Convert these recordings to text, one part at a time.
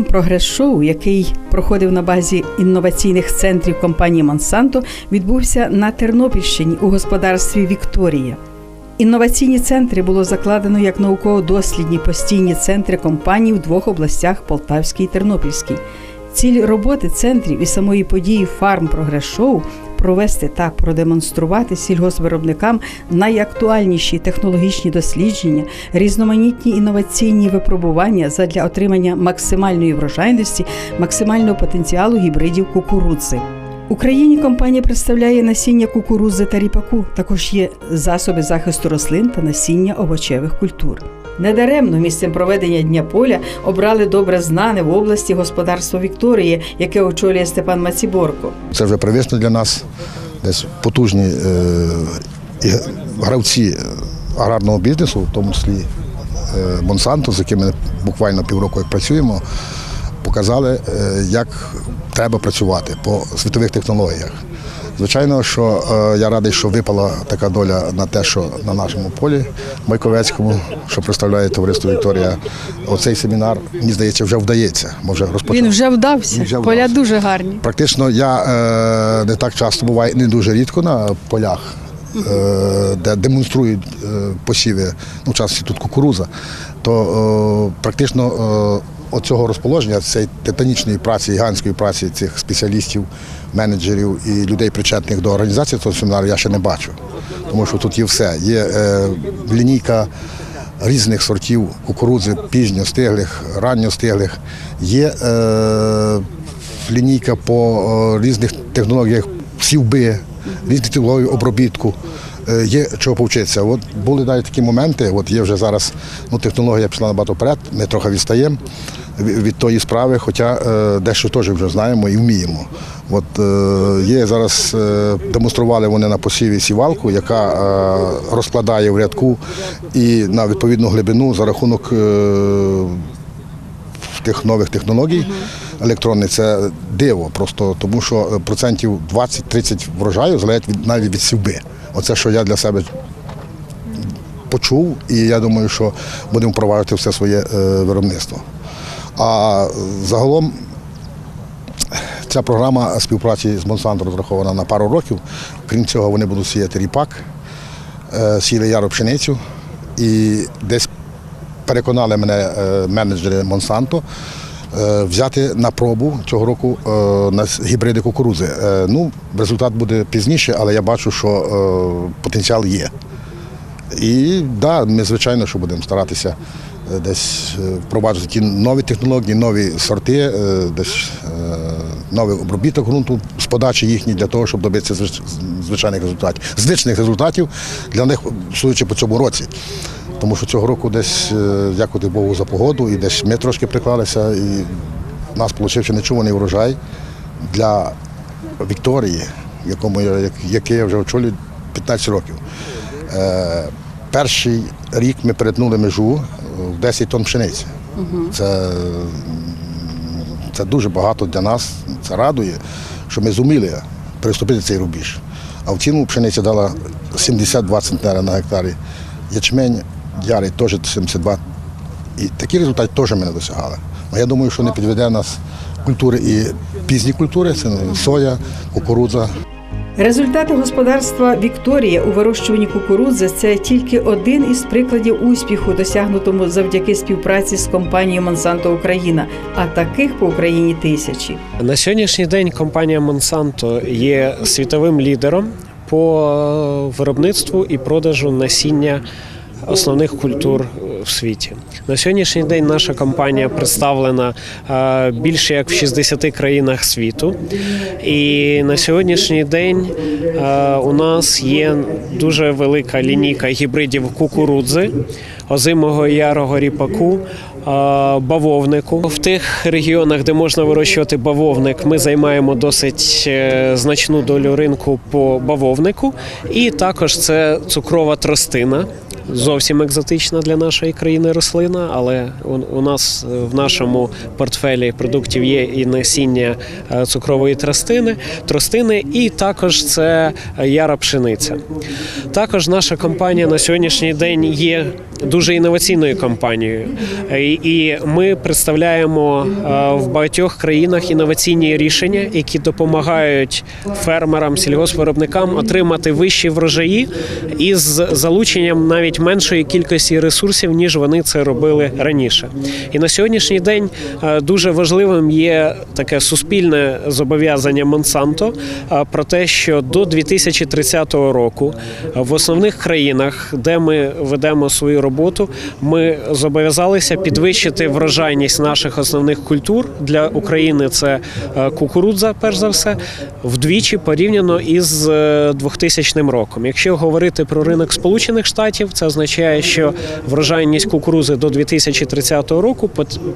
Фарм Прогрес Шоу, який проходив на базі інноваційних центрів компанії Монсанто, відбувся на Тернопільщині у господарстві Вікторія. Інноваційні центри було закладено як науково-дослідні постійні центри компаній в двох областях Полтавській і Тернопільській. Ціль роботи центрів і самої події Фарм Прогрес Шоу провести та продемонструвати сільгоспвиробникам найактуальніші технологічні дослідження, різноманітні інноваційні випробування задля отримання максимальної врожайності, максимального потенціалу гібридів кукурудзи. Україні компанія представляє насіння кукурудзи та ріпаку. Також є засоби захисту рослин та насіння овочевих культур. Недаремно місцем проведення дня поля обрали добре знане в області господарство Вікторії, яке очолює Степан Маціборко. Це вже привично для нас. Десь потужні е, гравці аграрного бізнесу, в тому числі е, Монсанто, з якими буквально півроку як працюємо, показали, е, як треба працювати по світових технологіях. Звичайно, що е, я радий, що випала така доля на те, що на нашому полі Майковецькому, що представляє товариство Вікторія, оцей семінар, мені здається, вже вдається. Може розпочати. Він вже вдався. Він вже Поля вдався. дуже гарні. Практично я е, не так часто буваю, не дуже рідко на полях, е, де демонструють е, посіви, ну, в частності тут кукуруза, то е, практично е, оцього розположення, цієї титанічної праці, гігантської праці цих спеціалістів, менеджерів і людей, причетних до організації цього семінару, я ще не бачу. Тому що тут є все. Є е, лінійка різних сортів кукурудзи, пізньостиглих, ранньостиглих. Є е, лінійка по е, різних технологіях сівби, різні технології обробітку. Е, Є чого повчитися. От були навіть такі моменти, от є вже зараз ну, технологія пішла набагато вперед, ми трохи відстаємо від тої справи, хоча е, дещо теж вже знаємо і вміємо. От е, є зараз, демонстрували вони на посіві сівалку, яка розкладає в рядку і на відповідну глибину за рахунок тих нових технологій електронних це диво, просто тому що процентів 20-30 врожаю залежить від навіть від сівби. Оце, що я для себе почув, і я думаю, що будемо впроваджувати все своє е, виробництво. А загалом ця програма співпраці з Монсанто розрахована на пару років. Крім цього, вони будуть сіяти ріпак, е, сіяли яру пшеницю і десь переконали мене е, менеджери Монсанто взяти на пробу цього року е, на гібриди кукурудзи. Е, Ну, результат буде пізніше, але я бачу, що е, потенціал є. І да, ми звичайно, що будемо старатися е, десь е, впроваджувати нові технології, нові сорти, е, десь е, новий обробіток ґрунту з подачі їхній для того, щоб добитися звичайних результатів, звичних результатів для них, судячи по цьому році. Тому що цього року десь, е, дякувати Богу за погоду, і десь ми трошки приклалися, і в нас вийшов нечуваний врожай для Вікторії, якому я, я вже очолюю 15 років. Е, перший рік ми перетнули межу е, в 10 тонн пшениці. Це, це дуже багато для нас. Це радує, що ми зуміли переступити цей рубіж. А в цілому пшениця дала 72 центнери на гектарі. Ячмень ярий теж 72. І такі результати теж ми не досягали. А я думаю, що не підведе нас культури і пізні культури, це соя, кукурудза, Результати господарства Вікторія у вирощуванні кукурудзи це тільки один із прикладів успіху, досягнутому завдяки співпраці з компанією Монсанто Україна. А таких по Україні тисячі. На сьогоднішній день компанія Monsanto є світовим лідером по виробництву і продажу насіння основних культур в світі. На сьогоднішній день наша компанія представлена е, більше як в 60 країнах світу. І на сьогоднішній день е, у нас є дуже велика лінійка гібридів кукурудзи, озимого ярого ріпаку, бавовнику. В тих регіонах, де можна вирощувати бавовник, ми займаємо досить е, значну долю ринку по бавовнику. І також це цукрова тростина. Зовсім екзотична для нашої країни рослина, але у, нас е, в нашому портфелі продуктів є і насіння е, цукрової тростини, тростини, і також це яра пшениця. Також наша компанія на сьогоднішній день є дуже інноваційною компанією. І, ми представляємо е, в багатьох країнах інноваційні рішення, які допомагають фермерам, сільгоспвиробникам отримати вищі врожаї із залученням навіть меншої кількості ресурсів, ніж вони це робили раніше. І на сьогоднішній день е, дуже важливим є таке суспільне зобов'язання Монсанто е, про те, що до 2030 року в основних країнах, де ми ведемо свою роботу, ми зобов'язалися підвищити врожайність наших основних культур для України. Це е, кукурудза, перш за все, вдвічі порівняно із е, 2000 роком. Якщо говорити про ринок Сполучених Штатів, це означає, що врожайність кукурузи до 2030 року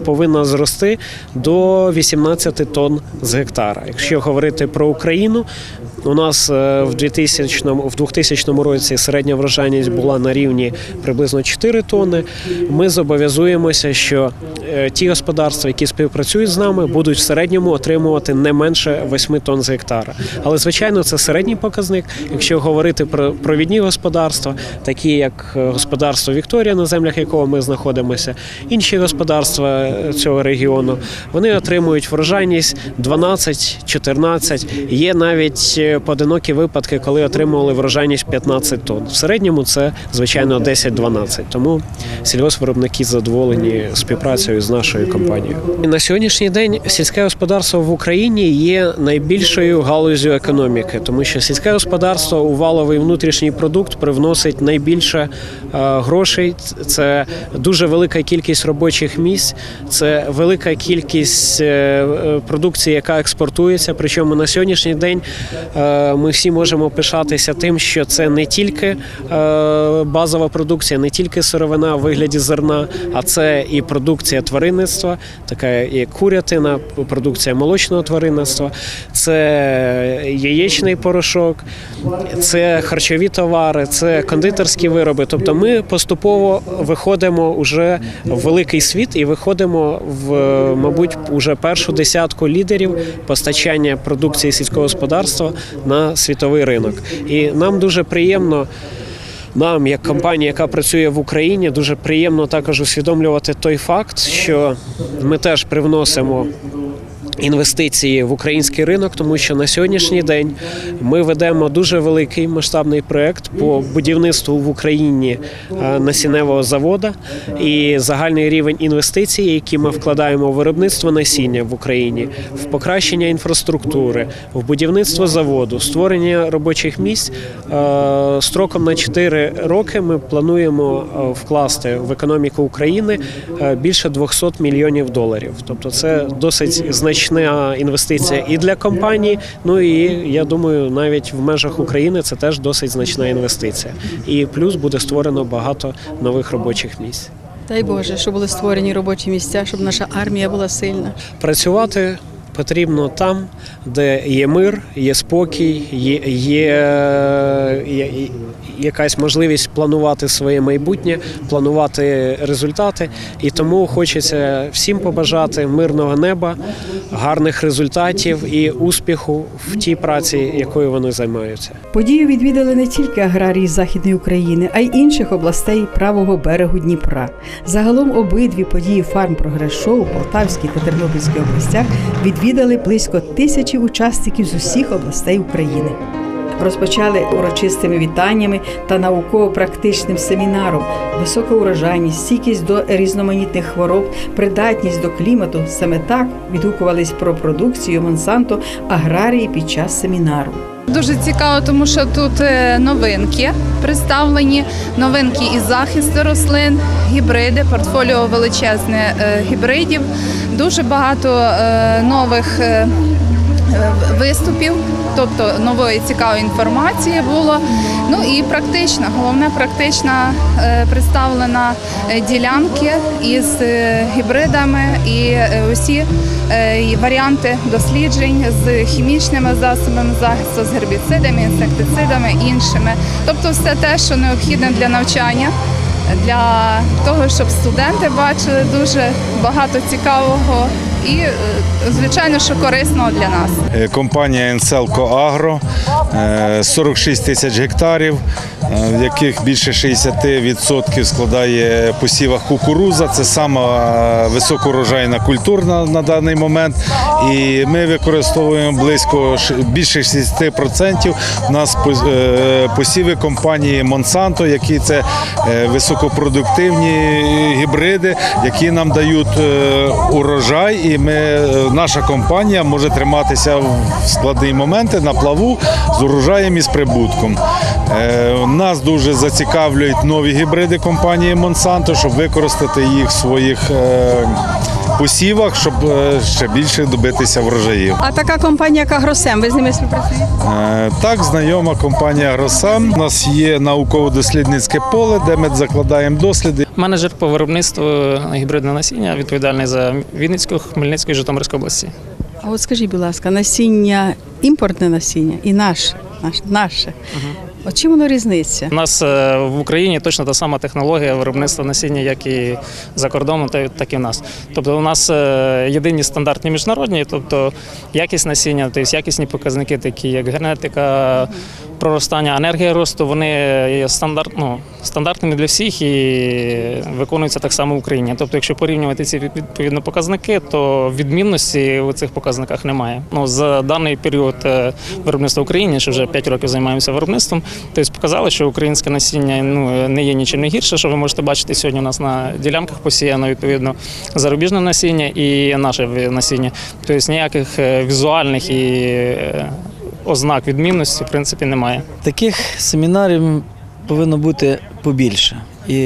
повинна зрости до 18 тонн з гектара. Якщо говорити про Україну, у нас е, в 2000, в 2000 році середня врожайність була на рівні приблизно 4 тонни. Ми зобов'язуємося, що е, ті господарства, які співпрацюють з нами, будуть в середньому отримувати не менше 8 тонн з гектара. Але звичайно, це середній показник. Якщо говорити про провідні господарства, такі як е, господарство Вікторія, на землях якого ми знаходимося, інші господарства цього регіону, вони отримують врожайність 12-14. Є навіть е, поодинокі випадки, коли отримували врожайність 15 тонн. В середньому це звичайно 10-12. Тому сільгоспвиробники задоволені співпрацею з нашою компанією. На сьогоднішній день сільське господарство в Україні є найбільшою галузю економіки, тому що сільське господарство у валовий внутрішній продукт привносить найбільше е, грошей. Це дуже велика кількість робочих місць, це велика кількість е, е, продукції, яка експортується. Причому на сьогоднішній день ми всі можемо пишатися тим, що це не тільки е, базова продукція, не тільки сировина в вигляді зерна, а це і продукція тваринництва, така як курятина, продукція молочного тваринництва, це яєчний порошок, це харчові товари, це кондитерські вироби. Тобто ми поступово виходимо уже в великий світ і виходимо в, мабуть, уже першу десятку лідерів постачання продукції сільського господарства на світовий ринок. І нам дуже приємно. Нам, як компанія, яка працює в Україні, дуже приємно також усвідомлювати той факт, що ми теж привносимо інвестиції в український ринок, тому що на сьогоднішній день ми ведемо дуже великий масштабний проект по будівництву в Україні е, насінневого заводу і загальний рівень інвестицій, які ми вкладаємо в виробництво насіння в Україні, в покращення інфраструктури, в будівництво заводу, створення робочих місць е, строком на 4 роки. Ми плануємо е, вкласти в економіку України більше 200 мільйонів доларів. Тобто, це досить значна інвестиція і для компанії. Ну і я думаю, навіть в межах України це теж досить значна інвестиція. І плюс буде створено багато нових робочих місць. Дай Боже, щоб були створені робочі місця, щоб наша армія була сильна. Працювати потрібно там, де є мир, є спокій, є, є, є, якась можливість планувати своє майбутнє, планувати результати. І тому хочеться всім побажати мирного неба, гарних результатів і успіху в тій праці, якою вони займаються. Подію відвідали не тільки аграрії Західної України, а й інших областей правого берегу Дніпра. Загалом обидві події фарм прогрес шоу Полтавській та Тернопільській областях відвідали близько тисячі учасників з усіх областей України. Розпочали урочистими вітаннями та науково-практичним семінаром, висока урожайність, стійкість до різноманітних хвороб, придатність до клімату. Саме так відгукувались про продукцію Монсанто аграрії під час семінару. Дуже цікаво, тому що тут е, новинки представлені, новинки із захисту рослин, гібриди, портфоліо величезне е, гібридів, дуже багато е, нових виступів, тобто нової цікавої інформації було. Ну і практична, головне практична е, представлена е, ділянки із е, гібридами і усі варіанти досліджень з хімічними засобами захисту, з гербіцидами, інсектицидами, іншими. Тобто все те, що необхідне для навчання, для того, щоб студенти бачили дуже багато цікавого і, е, звичайно, що корисного для нас. Е, Компанія Енселко Агро, е, 46 тисяч гектарів, е, в яких більше 60% складає посіва кукуруза. Це сама високоурожайна культура на даний момент. І ми використовуємо близько більше 60%. У нас посіви компанії Монсанто, які це високопродуктивні гібриди, які нам дають урожай, ми, е, наша компанія може триматися в складні моменти на плаву з урожаєм і з прибутком. Е, Нас дуже зацікавлюють нові гібриди компанії Монсанто, щоб використати їх в своїх е, посівах, щоб е, ще більше добитися врожаїв. А така компанія, як Агросем, ви з ними співпрацюєте? Е, Так, знайома компанія Гросам. У нас є науково-дослідницьке поле, де ми закладаємо досліди. Менеджер по виробництву гібридного насіння, відповідальний за Вінницьку, Хмельницьку і Житомирську області. А от скажіть, будь ласка, насіння, імпортне насіння і наше, наше, наше. От чим воно різниця? У нас е, в Україні точно та сама технологія виробництва насіння, як і за кордоном, та- так і в нас. Тобто у нас е, єдині стандартні міжнародні, тобто якість насіння, тобто якісні показники, такі як генетика, проростання, енергія росту, вони є стандарт, ну, стандартними для всіх і виконуються так само в Україні. Тобто, якщо порівнювати ці відповідно показники, то відмінності у цих показниках немає. Ну, за даний період е, виробництва в Україні, що вже 5 років займаємося виробництвом, тобто показали, що українське насіння ну, не є нічим не гірше, що ви можете бачити сьогодні у нас на ділянках посіяно відповідно зарубіжне насіння і наше насіння. Тобто ніяких е, візуальних і е, ознак відмінності в принципі немає. Таких семінарів повинно бути побільше. І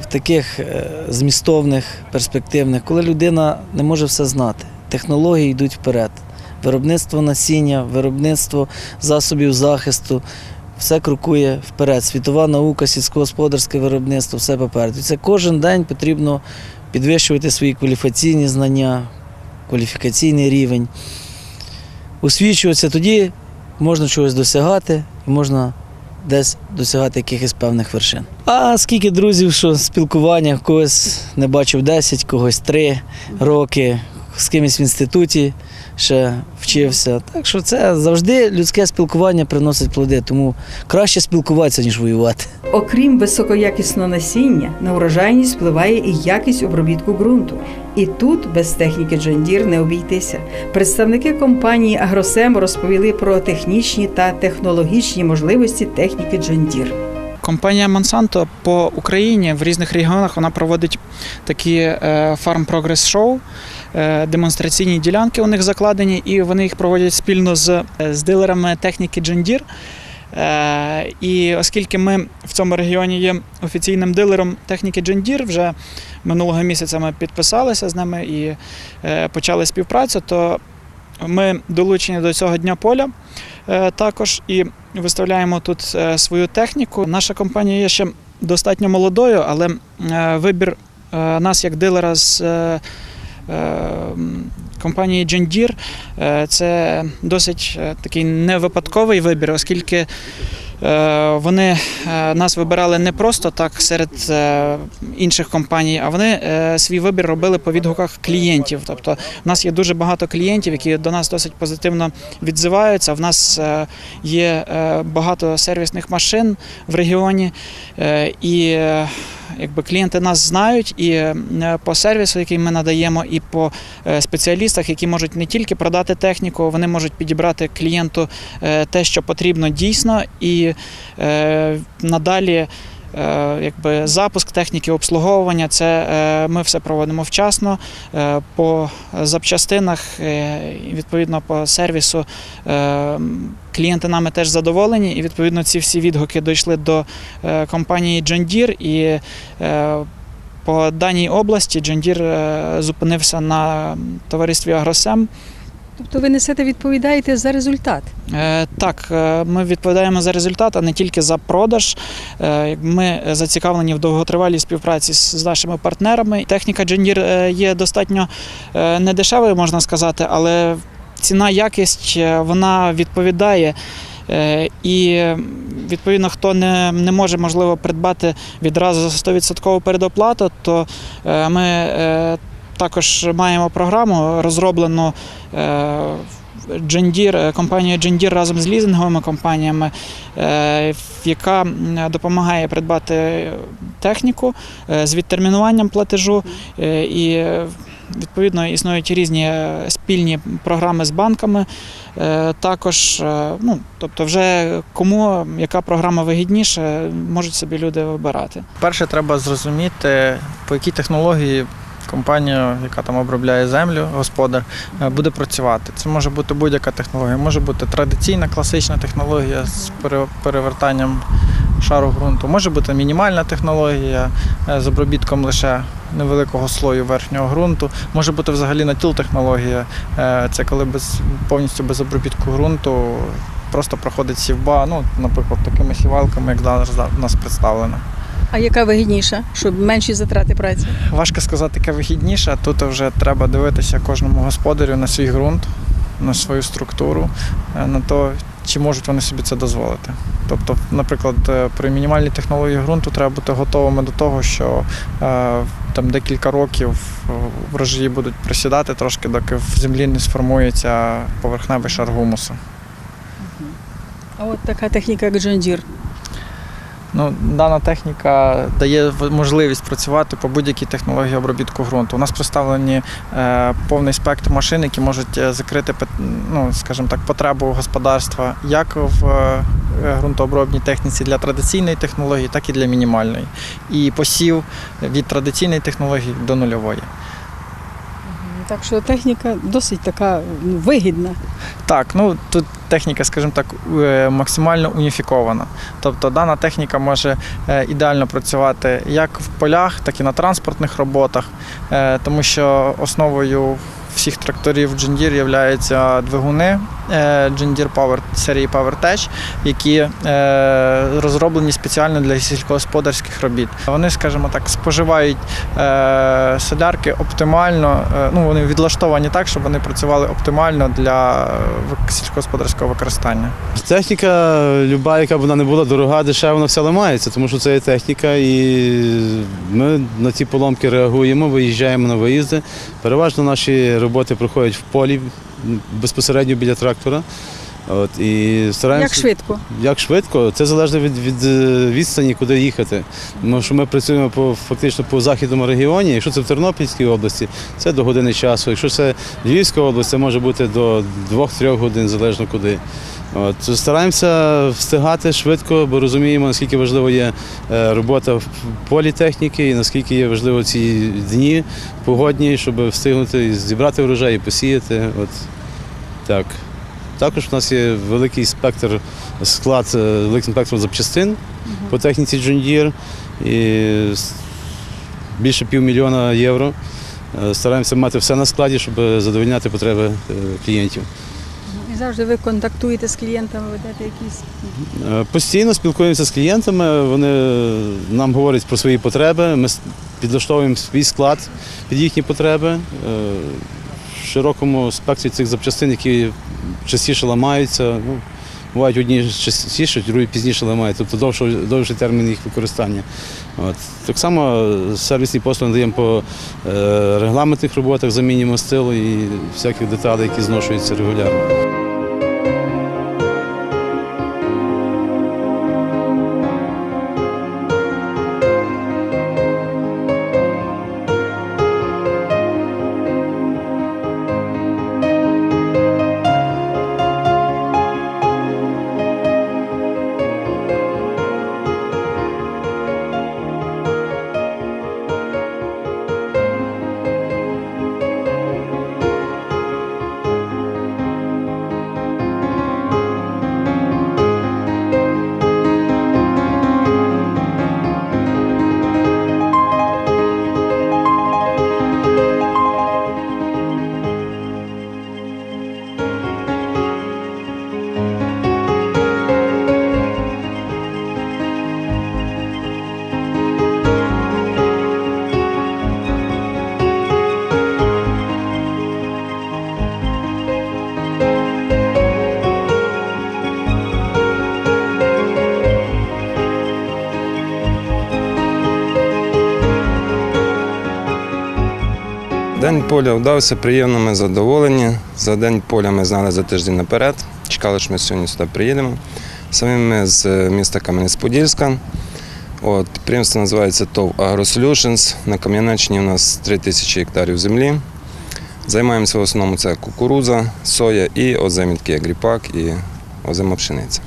в таких е, змістовних, перспективних, коли людина не може все знати, технології йдуть вперед. Виробництво насіння, виробництво засобів захисту, все крокує вперед. Світова наука, сільськогосподарське виробництво, все попереду. Це кожен день потрібно підвищувати свої кваліфікаційні знання, кваліфікаційний рівень, освічуватися. Тоді можна чогось досягати і можна десь досягати якихось певних вершин. А скільки друзів, що спілкування, когось не бачив 10, когось 3 роки, з кимось в інституті ще вчився. Так що це завжди людське спілкування приносить плоди, тому краще спілкуватися, ніж воювати. Окрім високоякісного насіння, на урожайність впливає і якість обробітку ґрунту. І тут без техніки Deere не обійтися. Представники компанії Агросем розповіли про технічні та технологічні можливості техніки Deere. Компанія Monsanto по Україні в різних регіонах вона проводить такі е, Farm Progress Show, е, демонстраційні ділянки у них закладені, і вони їх проводять спільно з, з дилерами техніки John Deere. Е, І оскільки ми в цьому регіоні є офіційним дилером техніки John Deere, вже минулого місяця ми підписалися з ними і почали співпрацю, то ми долучені до цього дня поля також і виставляємо тут е, свою техніку. Наша компанія є ще достатньо молодою, але е, вибір е, нас як дилера з е, е, компанії John Deere е, це досить е, такий невипадковий вибір, оскільки е, вони е, нас вибирали не просто так серед е, інших компаній, а вони е, свій вибір робили по відгуках клієнтів. Тобто в нас є дуже багато клієнтів, які до нас досить позитивно відзиваються. В нас е, є е, багато сервісних машин в регіоні, е, і е, якби клієнти нас знають і е, по сервісу, який ми надаємо, і по е, спеціалістах, які можуть не тільки продати техніку, вони можуть підібрати клієнту е, те, що потрібно дійсно, і надалі. Е, Якби запуск техніки обслуговування, це е, ми все проводимо вчасно е, по запчастинах, відповідно по сервісу. Клієнти нами теж задоволені, і відповідно ці всі відгуки дійшли до компанії John Deere, і по даній області е, зупинився на товаристві Агросем. Тобто ви несете відповідаєте за результат. Е, Так, е, ми відповідаємо за результат, а не тільки за продаж. Е, Ми зацікавлені в довготривалій співпраці з нашими партнерами. Техніка Deere е, є достатньо е, недешевою, можна сказати, але ціна якість вона відповідає. І відповідно, хто не, не може можливо придбати відразу за 100% передоплату, то ми також маємо програму розроблену е, Deere, е, компанією Deere разом з лізинговими компаніями, е, яка допомагає придбати техніку з відтермінуванням платежу і відповідно існують різні спільні програми з банками. Також, ну тобто, вже кому яка програма вигідніша, можуть собі люди вибирати. Перше, треба зрозуміти, по якій технології компанія, яка там обробляє землю, господар, е, буде працювати. Це може бути будь-яка технологія, може бути традиційна класична технологія з перевертанням шару ґрунту, може бути мінімальна технологія е, з обробітком лише невеликого слою верхнього ґрунту, може бути взагалі натіл технологія. Е, Це коли без, повністю без обробітку ґрунту просто проходить сівба, ну, наприклад, такими сівалками, як зараз у нас представлено. А яка вигідніша, щоб менші затрати праці? Важко сказати, яке вигідніше. Тут вже треба дивитися кожному господарю на свій ґрунт, на свою структуру, е, на те, чи можуть вони собі це дозволити. Тобто, наприклад, е, при мінімальній технології ґрунту треба бути готовими до того, що е, там декілька років врожаї будуть присідати трошки, доки в землі не сформується поверхневий шар гумусу. А от така техніка, як Deere. Ну, дана техніка дає можливість працювати по будь-якій технології обробітку ґрунту. У нас представлені е, повний спектр машин, які можуть е, закрити ну, скажімо так, потребу господарства як в е, ґрунтообробній техніці для традиційної технології, так і для мінімальної. І посів від традиційної технології до нульової. Так що техніка досить така ну, вигідна. Так, ну тут техніка, скажімо так, е, максимально уніфікована. Тобто дана техніка може е, ідеально працювати як в полях, так і на транспортних роботах, е, тому що основою всіх тракторів Джендір є двигуни е, Power серії PowerTech, які е, розроблені спеціально для сільськогосподарських робіт. Вони, скажімо так, споживають е, солярки оптимально, ну вони відлаштовані так, щоб вони працювали оптимально для сільськогосподарського використання. Техніка, люба, яка б вона не була дорога, дешева, вона все ламається, тому що це є техніка, і ми на ці поломки реагуємо, виїжджаємо на виїзди. Переважно наші роботи проходять в полі безпосередньо біля трактора. От, і стараємося, Як швидко. Як швидко, це залежить від, від е, відстані, куди їхати. Тому що ми працюємо по, фактично по західному регіоні. Якщо це в Тернопільській області, це до години часу. Якщо це Львівська область, це може бути до 2-3 годин, залежно куди. От, стараємося встигати швидко, бо розуміємо, наскільки важливо є е, робота в полі техніки і наскільки є важливо ці дні погодні, щоб встигнути і зібрати врожай і посіяти. От, так. Також у нас є великий спектр склад, е, великий спектр запчастин по техніці Deere. І більше півмільйона євро. Е, Стараємося мати все на складі, щоб задовольняти потреби клієнтів. Завжди ви контактуєте з клієнтами, ведете якісь. Е, Постійно спілкуємося з клієнтами, вони нам говорять про свої потреби, ми підлаштовуємо свій склад під їхні потреби. Е, В широкому спектрі цих запчастин, які частіше ламаються. Ну, бувають одні частіше, другі пізніше ламають, тобто довший, довший термін їх використання. От. Так само е, сервісні послуги надаємо по е, регламентних роботах, заміні мастилу і всяких деталей, які зношуються регулярно. Поля вдався, приємно, ми задоволені. За день поля ми знали за тиждень наперед. Чекали, що ми сьогодні сюди приїдемо. Самі ми з е, міста Кам'янець-Подільська. От, підприємство називається ТОВ AgroSolutions. На Кам'янеччині у нас 3 тисячі гектарів землі. Займаємося в основному це кукуруза, соя і озимітки, як ріпак і озима пшениця.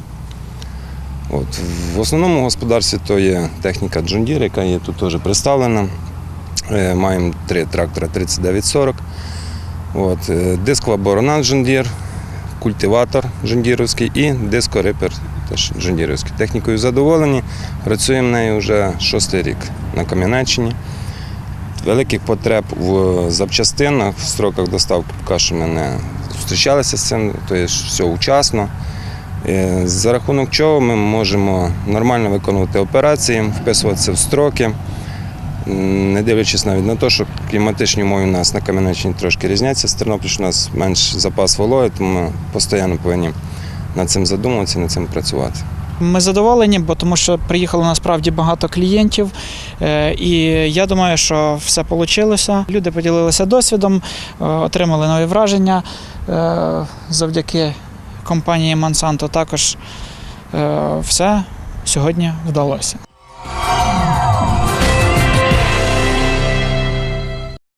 От, в основному господарстві то є техніка Deere, яка є тут теж представлена. Е, Маємо три трактора 3940. От, е, дискова борона культиватор жондіровський і дискорипер теж жондіровський. Технікою задоволені. Працюємо нею вже шостий рік на Кам'янеччині. Великих потреб в запчастинах, в строках доставки поки що ми не зустрічалися з цим, тобто все учасно. Е, За рахунок чого ми можемо нормально виконувати операції, вписуватися в строки, не дивлячись навіть на те, що кліматичні умови у нас на Кам'янеччині трошки різняться з Тернопільщини, у нас менш запас вологи, тому ми постійно повинні над цим задумуватися, над цим працювати. Ми задоволені, бо тому що приїхало насправді багато клієнтів, е, і я думаю, що все вийшло. Люди поділилися досвідом, е, отримали нові враження Е, завдяки компанії Monsanto. Також все сьогодні вдалося.